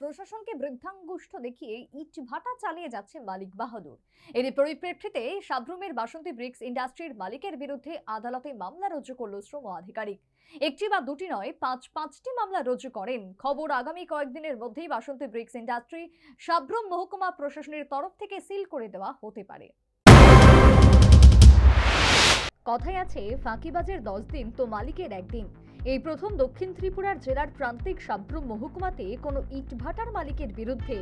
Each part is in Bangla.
প্রশাসনকে বৃদ্ধাঙ্গুষ্ঠ দেখিয়ে ইট ভাটা চালিয়ে যাচ্ছে মালিক বাহাদুর। এর পরিপ্রেক্ষিতে সাব্রুমের বাসন্তী ব্রিক্স ইন্ডাস্ট্রির মালিকের বিরুদ্ধে আদালতে মামলা রুজু করল শ্রম আধিকারিক। একটি বা দুটি নয়, পাঁচ, পাঁচটি মামলা রুজু করেন। খবর আগামী কয়েকদিনের মধ্যেই বাসন্তী ব্রিক্স ইন্ডাস্ট্রি সাব্রুম মহকুমা প্রশাসনের তরফ থেকে সিল করে দেওয়া হতে পারে। কথায় আছে, ফাঁকিবাজের দশ দিন তো মালিকের একদিন। এই প্রথম দক্ষিণ ত্রিপুরার জেলার প্রান্তিক সাব্রুম মহকুমাতে কোনো ইটভাটার মালিকের বিরুদ্ধে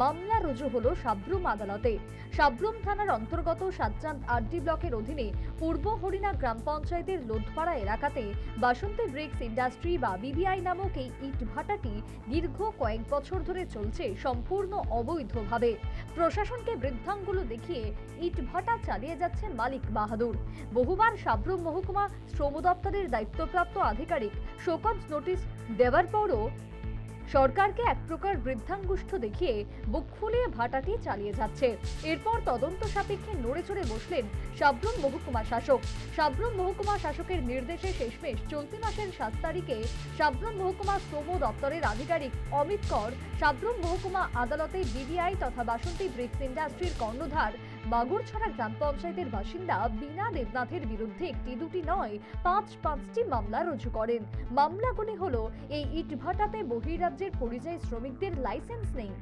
মামলা রুজু হল সাব্রুম আদালতে। সাব্রুম থানার অন্তর্গত সাতচাঁদ আরডি ব্লকের অধীনে পূর্ব হরিণা গ্রাম পঞ্চায়েতের লোধপাড়া এলাকাতে বাসন্তী ব্রিক্স ইন্ডাস্ট্রি বা বিবিআই নামক এই ইটভাটাটি দীর্ঘ কয়েক বছর ধরে চলছে সম্পূর্ণ অবৈধভাবে। প্রশাসনকে বৃদ্ধাঙ্গুলো দেখিয়ে ইটভাটা চালিয়ে যাচ্ছে মালিক বাহাদুর। বহুবার সাব্রুম মহকুমা শ্রম দপ্তরের দায়িত্বপ্রাপ্ত আধিকারিক শোকজ নোটিশ দেওয়ার পরও সরকারকে এক প্রকার বৃদ্ধাঙ্গুষ্ঠ দেখিয়ে বুক ফুলিয়ে ভাটাটি চালিয়ে যাচ্ছে। এরপর তদন্ত সাপেক্ষে নড়ে চড়ে বসলেন সাব্রুম মহকুমা শাসক। সাব্রুম মহকুমা শাসকের নির্দেশে শেষমেশ চলতি মাসের সাত তারিখে সাব্রুম মহকুমা শ্রম দপ্তরের আধিকারিক অমিত কর সাব্রুম মহকুমা আদালতে বিডিআই তথা বাসন্তী ব্রিক্স ইন্ডাস্ট্রির কর্ণধার মাগুরছড়া গ্রাম পঞ্চায়েতের বাসিন্দা বিনা দেবনাথের বিরুদ্ধে একটি দুটি নয়, পাঁচ পাঁচটি মামলা রুজু করেন। মামলাগুলি হল, এই ইটভাটাতে বহিরাজ্যের পরিযায়ী শ্রমিকদের লাইসেন্স নেই